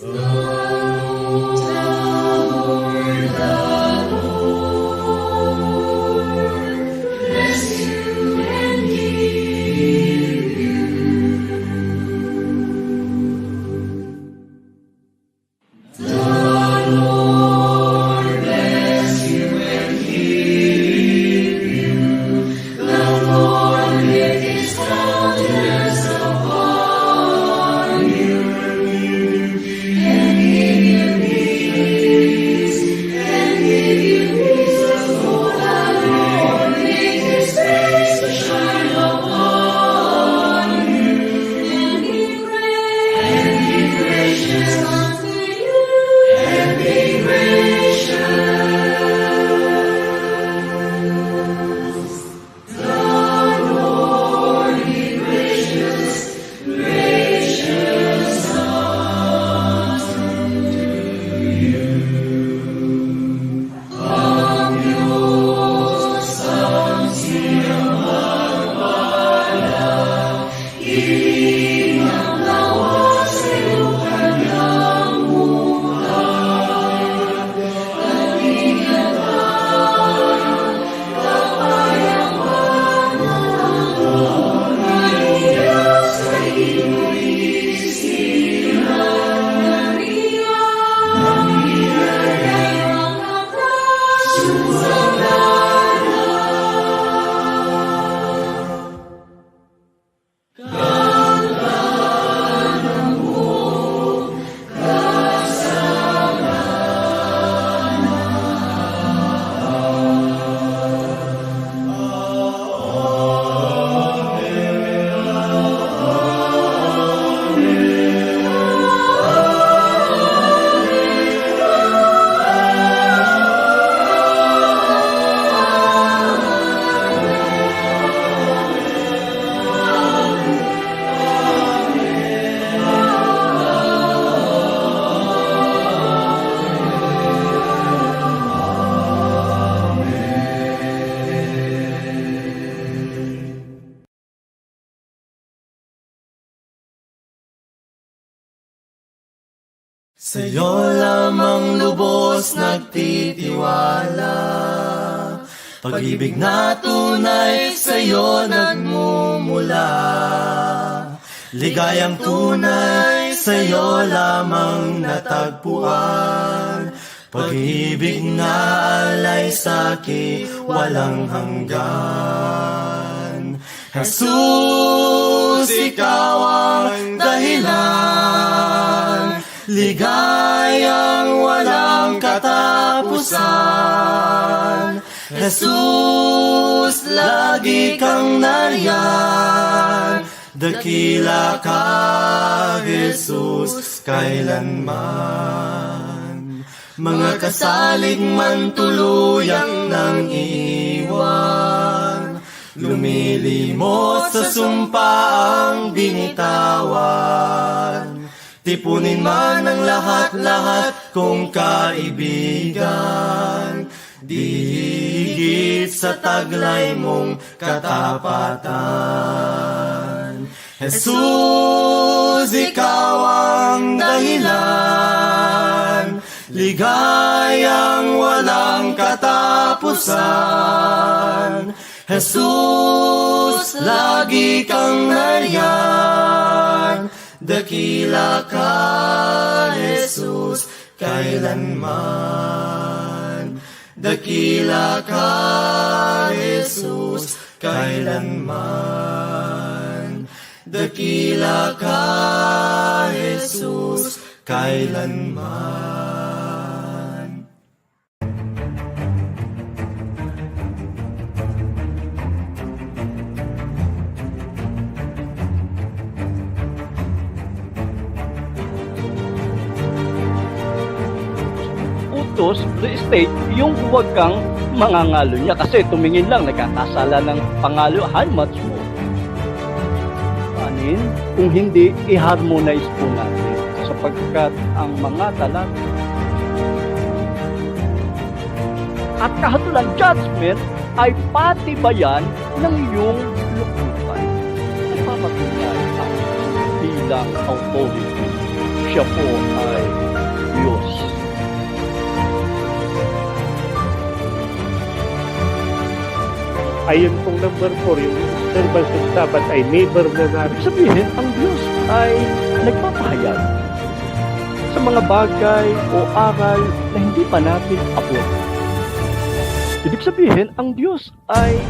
Oh. Jesus. Sa'yo lamang lubos nagtitiwala. Pag-ibig na tunay sa'yo nagmumula. Ligayang tunay sa'yo lamang natagpuan. Pag-ibig na alay sa'ki walang hanggan. Jesus, ikaw ang dahilan Ligayang walang katapusan. Jesus, lagi kang nariyan. Dakila ka, Jesus, kailanman. Mga kasalig man tuluyang nang iwan. Lumilimot sa sumpa ang binitawan Tipunin man ang lahat-lahat kong kaibigan. Di higit sa taglay mong katapatan. Jesus, ikaw ang dahilan. Ligayang walang katapusan. Jesus, lagi kang nariyan Dakila ka, Jesus, kailanman. Dakila ka, Jesus, kailanman. Dakila ka, Jesus, kailanman. Utos, estate, yung huwag kang mangangalo niya kasi tumingin lang, nagkakasala ng pangalo, how much more? Anin, kung hindi, i-harmonize po natin sapagkat ang mga talata at kahatulan judgment ay patibayan ng iyong lukutan. Nagpapatunay ang bilang authority. Siya po ay Ayun pong number 4, yung observance of Sabbath ay neighbor na natin. Sabihin, ang Diyos ay nagpapahayag sa mga bagay o aral na hindi pa natin abot. Ibig sabihin, ang Diyos ay